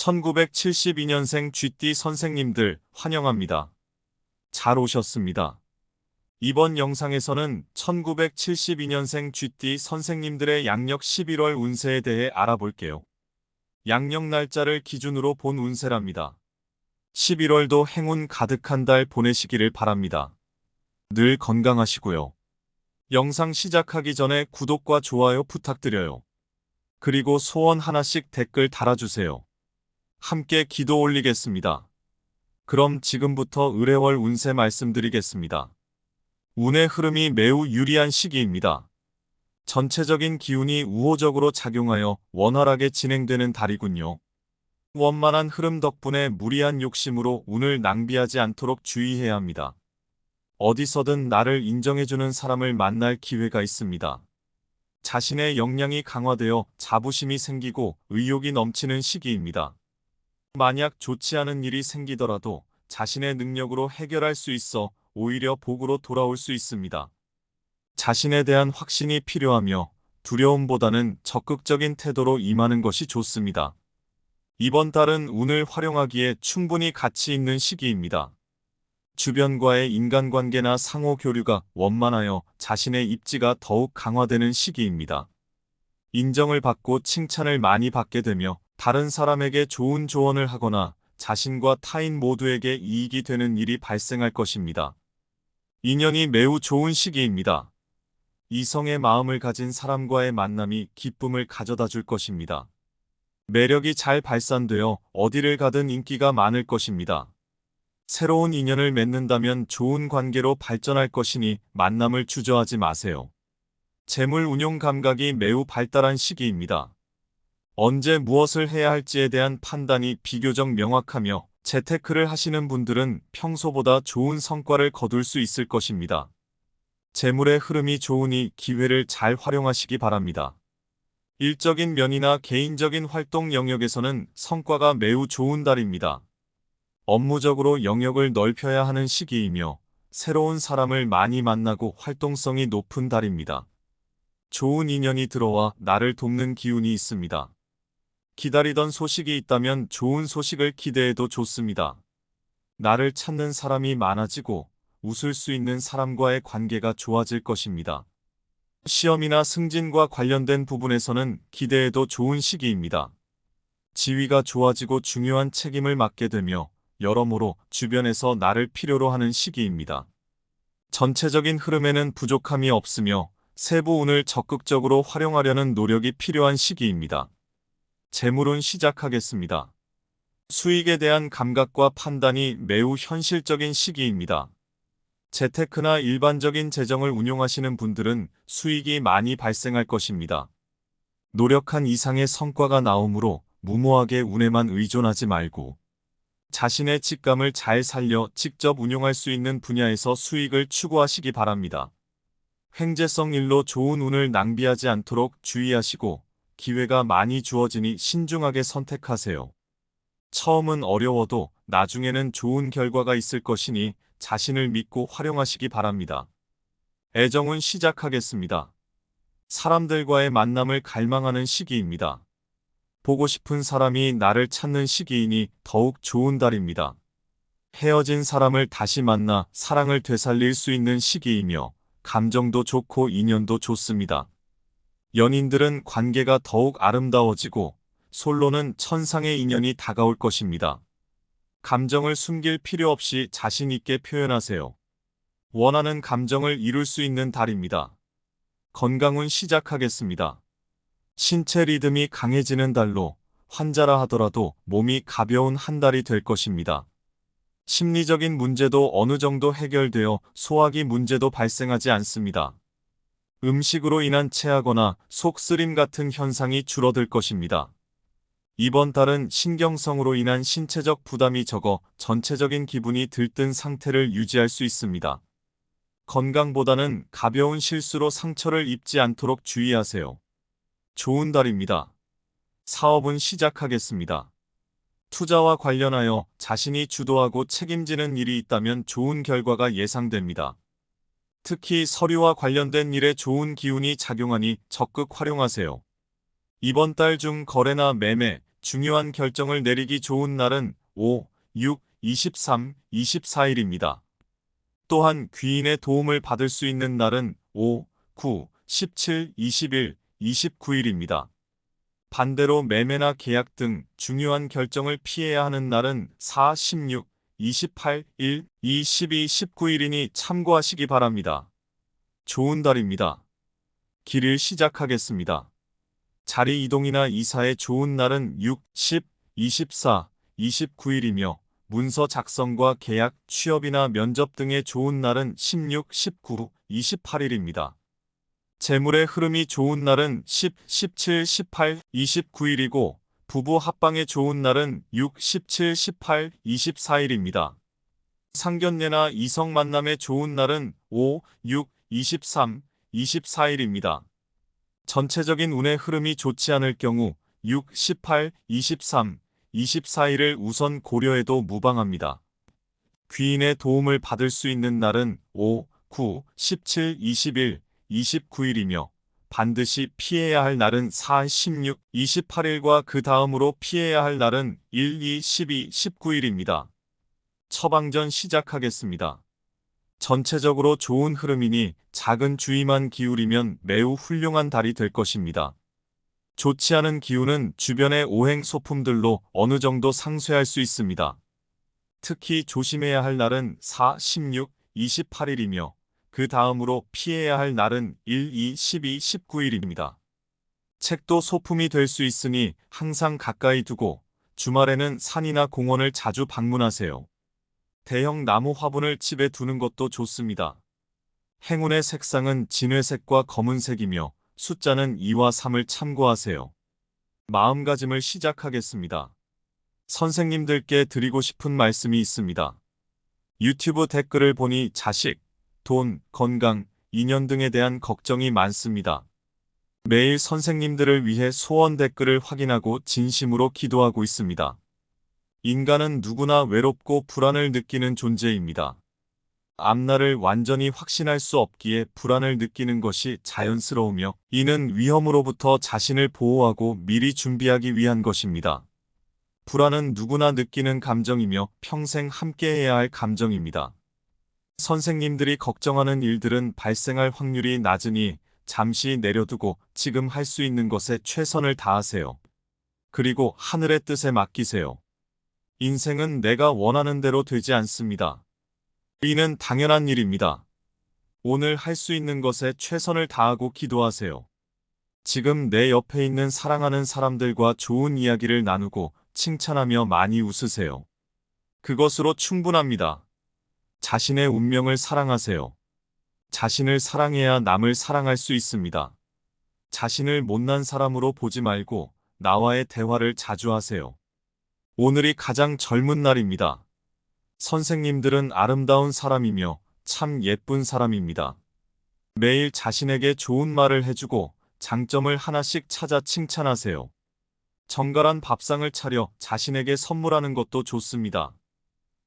1972년생 GD 선생님들 환영합니다. 잘 오셨습니다. 이번 영상에서는 1972년생 GD 선생님들의 양력 11월 운세에 대해 알아볼게요. 양력 날짜를 기준으로 본 운세랍니다. 11월도 행운 가득한 달 보내시기를 바랍니다. 늘 건강하시고요. 영상 시작하기 전에 구독과 좋아요 부탁드려요. 그리고 소원 하나씩 댓글 달아주세요. 함께 기도 올리겠습니다. 그럼 지금부터 의뢰월 운세 말씀드리겠습니다. 운의 흐름이 매우 유리한 시기입니다. 전체적인 기운이 우호적으로 작용하여 원활하게 진행되는 달이군요. 원만한 흐름 덕분에 무리한 욕심으로 운을 낭비하지 않도록 주의해야 합니다. 어디서든 나를 인정해주는 사람을 만날 기회가 있습니다. 자신의 역량이 강화되어 자부심이 생기고 의욕이 넘치는 시기입니다. 만약 좋지 않은 일이 생기더라도 자신의 능력으로 해결할 수 있어 오히려 복으로 돌아올 수 있습니다. 자신에 대한 확신이 필요하며 두려움보다는 적극적인 태도로 임하는 것이 좋습니다. 이번 달은 운을 활용하기에 충분히 가치 있는 시기입니다. 주변과의 인간관계나 상호 교류가 원만하여 자신의 입지가 더욱 강화되는 시기입니다. 인정을 받고 칭찬을 많이 받게 되며 다른 사람에게 좋은 조언을 하거나 자신과 타인 모두에게 이익이 되는 일이 발생할 것입니다. 인연이 매우 좋은 시기입니다. 이성의 마음을 가진 사람과의 만남이 기쁨을 가져다 줄 것입니다. 매력이 잘 발산되어 어디를 가든 인기가 많을 것입니다. 새로운 인연을 맺는다면 좋은 관계로 발전할 것이니 만남을 주저하지 마세요. 재물 운용 감각이 매우 발달한 시기입니다. 언제 무엇을 해야 할지에 대한 판단이 비교적 명확하며 재테크를 하시는 분들은 평소보다 좋은 성과를 거둘 수 있을 것입니다. 재물의 흐름이 좋으니 기회를 잘 활용하시기 바랍니다. 일적인 면이나 개인적인 활동 영역에서는 성과가 매우 좋은 달입니다. 업무적으로 영역을 넓혀야 하는 시기이며 새로운 사람을 많이 만나고 활동성이 높은 달입니다. 좋은 인연이 들어와 나를 돕는 기운이 있습니다. 기다리던 소식이 있다면 좋은 소식을 기대해도 좋습니다. 나를 찾는 사람이 많아지고 웃을 수 있는 사람과의 관계가 좋아질 것입니다. 시험이나 승진과 관련된 부분에서는 기대해도 좋은 시기입니다. 지위가 좋아지고 중요한 책임을 맡게 되며 여러모로 주변에서 나를 필요로 하는 시기입니다. 전체적인 흐름에는 부족함이 없으며 세부 운을 적극적으로 활용하려는 노력이 필요한 시기입니다. 재물운 시작하겠습니다. 수익에 대한 감각과 판단이 매우 현실적인 시기입니다. 재테크나 일반적인 재정을 운용하시는 분들은 수익이 많이 발생할 것입니다. 노력한 이상의 성과가 나오므로 무모하게 운에만 의존하지 말고 자신의 직감을 잘 살려 직접 운용할 수 있는 분야에서 수익을 추구하시기 바랍니다. 횡재성 일로 좋은 운을 낭비하지 않도록 주의하시고 기회가 많이 주어지니 신중하게 선택하세요. 처음은 어려워도 나중에는 좋은 결과가 있을 것이니 자신을 믿고 활용하시기 바랍니다. 애정은 시작하겠습니다. 사람들과의 만남을 갈망하는 시기입니다. 보고 싶은 사람이 나를 찾는 시기이니 더욱 좋은 달입니다. 헤어진 사람을 다시 만나 사랑을 되살릴 수 있는 시기이며 감정도 좋고 인연도 좋습니다. 연인들은 관계가 더욱 아름다워지고 솔로는 천상의 인연이 다가올 것입니다. 감정을 숨길 필요 없이 자신 있게 표현하세요. 원하는 감정을 이룰 수 있는 달입니다. 건강은 시작하겠습니다. 신체 리듬이 강해지는 달로 환자라 하더라도 몸이 가벼운 한 달이 될 것입니다. 심리적인 문제도 어느 정도 해결되어 소화기 문제도 발생하지 않습니다. 음식으로 인한 체하거나 속쓰림 같은 현상이 줄어들 것입니다. 이번 달은 신경성으로 인한 신체적 부담이 적어 전체적인 기분이 들뜬 상태를 유지할 수 있습니다. 건강보다는 가벼운 실수로 상처를 입지 않도록 주의하세요. 좋은 달입니다. 사업은 시작하겠습니다. 투자와 관련하여 자신이 주도하고 책임지는 일이 있다면 좋은 결과가 예상됩니다. 특히 서류와 관련된 일에 좋은 기운이 작용하니 적극 활용하세요. 이번 달 중 거래나 매매, 중요한 결정을 내리기 좋은 날은 5, 6, 23, 24일입니다. 또한 귀인의 도움을 받을 수 있는 날은 5, 9, 17, 21, 29일입니다. 반대로 매매나 계약 등 중요한 결정을 피해야 하는 날은 4, 16, 28, 1, 2, 12, 19일이니 참고하시기 바랍니다. 좋은 달입니다. 길을 시작하겠습니다. 자리 이동이나 이사의 좋은 날은 6, 10, 24, 29일이며 문서 작성과 계약, 취업이나 면접 등의 좋은 날은 16, 19, 28일입니다. 재물의 흐름이 좋은 날은 10, 17, 18, 29일이고 부부 합방의 좋은 날은 6, 17, 18, 24일입니다. 상견례나 이성 만남의 좋은 날은 5, 6, 23, 24일입니다. 전체적인 운의 흐름이 좋지 않을 경우 6, 18, 23, 24일을 우선 고려해도 무방합니다. 귀인의 도움을 받을 수 있는 날은 5, 9, 17, 21, 29일이며 반드시 피해야 할 날은 4, 16, 28일과 그 다음으로 피해야 할 날은 1, 2, 12, 19일입니다. 처방전 시작하겠습니다. 전체적으로 좋은 흐름이니 작은 주의만 기울이면 매우 훌륭한 달이 될 것입니다. 좋지 않은 기운은 주변의 오행 소품들로 어느 정도 상쇄할 수 있습니다. 특히 조심해야 할 날은 4, 16, 28일이며 그 다음으로 피해야 할 날은 1, 2, 12, 19일입니다. 책도 소품이 될 수 있으니 항상 가까이 두고 주말에는 산이나 공원을 자주 방문하세요. 대형 나무 화분을 집에 두는 것도 좋습니다. 행운의 색상은 진회색과 검은색이며 숫자는 2와 3을 참고하세요. 마음가짐을 시작하겠습니다. 선생님들께 드리고 싶은 말씀이 있습니다. 유튜브 댓글을 보니 자식, 돈, 건강, 인연 등에 대한 걱정이 많습니다. 매일 선생님들을 위해 소원 댓글을 확인하고 진심으로 기도하고 있습니다. 인간은 누구나 외롭고 불안을 느끼는 존재입니다. 앞날을 완전히 확신할 수 없기에 불안을 느끼는 것이 자연스러우며 이는 위험으로부터 자신을 보호하고 미리 준비하기 위한 것입니다. 불안은 누구나 느끼는 감정이며 평생 함께해야 할 감정입니다. 선생님들이 걱정하는 일들은 발생할 확률이 낮으니 잠시 내려두고 지금 할 수 있는 것에 최선을 다하세요. 그리고 하늘의 뜻에 맡기세요. 인생은 내가 원하는 대로 되지 않습니다. 이는 당연한 일입니다. 오늘 할 수 있는 것에 최선을 다하고 기도하세요. 지금 내 옆에 있는 사랑하는 사람들과 좋은 이야기를 나누고 칭찬하며 많이 웃으세요. 그것으로 충분합니다. 자신의 운명을 사랑하세요. 자신을 사랑해야 남을 사랑할 수 있습니다. 자신을 못난 사람으로 보지 말고 나와의 대화를 자주 하세요. 오늘이 가장 젊은 날입니다. 선생님들은 아름다운 사람이며 참 예쁜 사람입니다. 매일 자신에게 좋은 말을 해주고 장점을 하나씩 찾아 칭찬하세요. 정갈한 밥상을 차려 자신에게 선물하는 것도 좋습니다.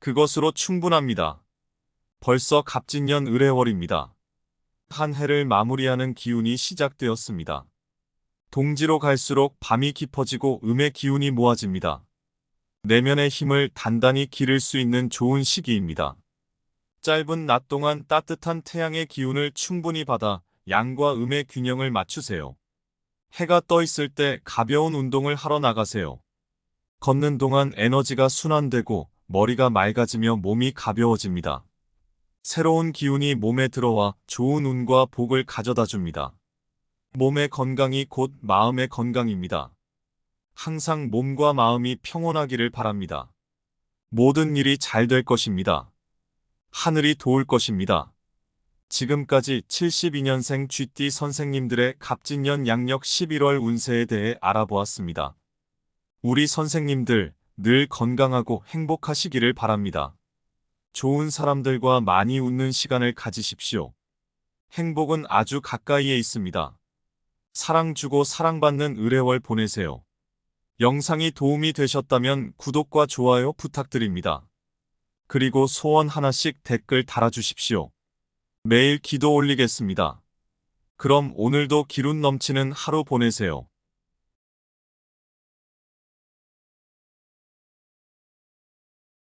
그것으로 충분합니다. 벌써 갑진년 을해월입니다. 한 해를 마무리하는 기운이 시작되었습니다. 동지로 갈수록 밤이 깊어지고 음의 기운이 모아집니다. 내면의 힘을 단단히 기를 수 있는 좋은 시기입니다. 짧은 낮 동안 따뜻한 태양의 기운을 충분히 받아 양과 음의 균형을 맞추세요. 해가 떠 있을 때 가벼운 운동을 하러 나가세요. 걷는 동안 에너지가 순환되고 머리가 맑아지며 몸이 가벼워집니다. 새로운 기운이 몸에 들어와 좋은 운과 복을 가져다 줍니다. 몸의 건강이 곧 마음의 건강입니다. 항상 몸과 마음이 평온하기를 바랍니다. 모든 일이 잘 될 것입니다. 하늘이 도울 것입니다. 지금까지 72년생 쥐띠 선생님들의 갑진년 양력 11월 운세에 대해 알아보았습니다. 우리 선생님들 늘 건강하고 행복하시기를 바랍니다. 좋은 사람들과 많이 웃는 시간을 가지십시오. 행복은 아주 가까이에 있습니다. 사랑 주고 사랑받는 의뢰월 보내세요. 영상이 도움이 되셨다면 구독과 좋아요 부탁드립니다. 그리고 소원 하나씩 댓글 달아주십시오. 매일 기도 올리겠습니다. 그럼 오늘도 기운 넘치는 하루 보내세요.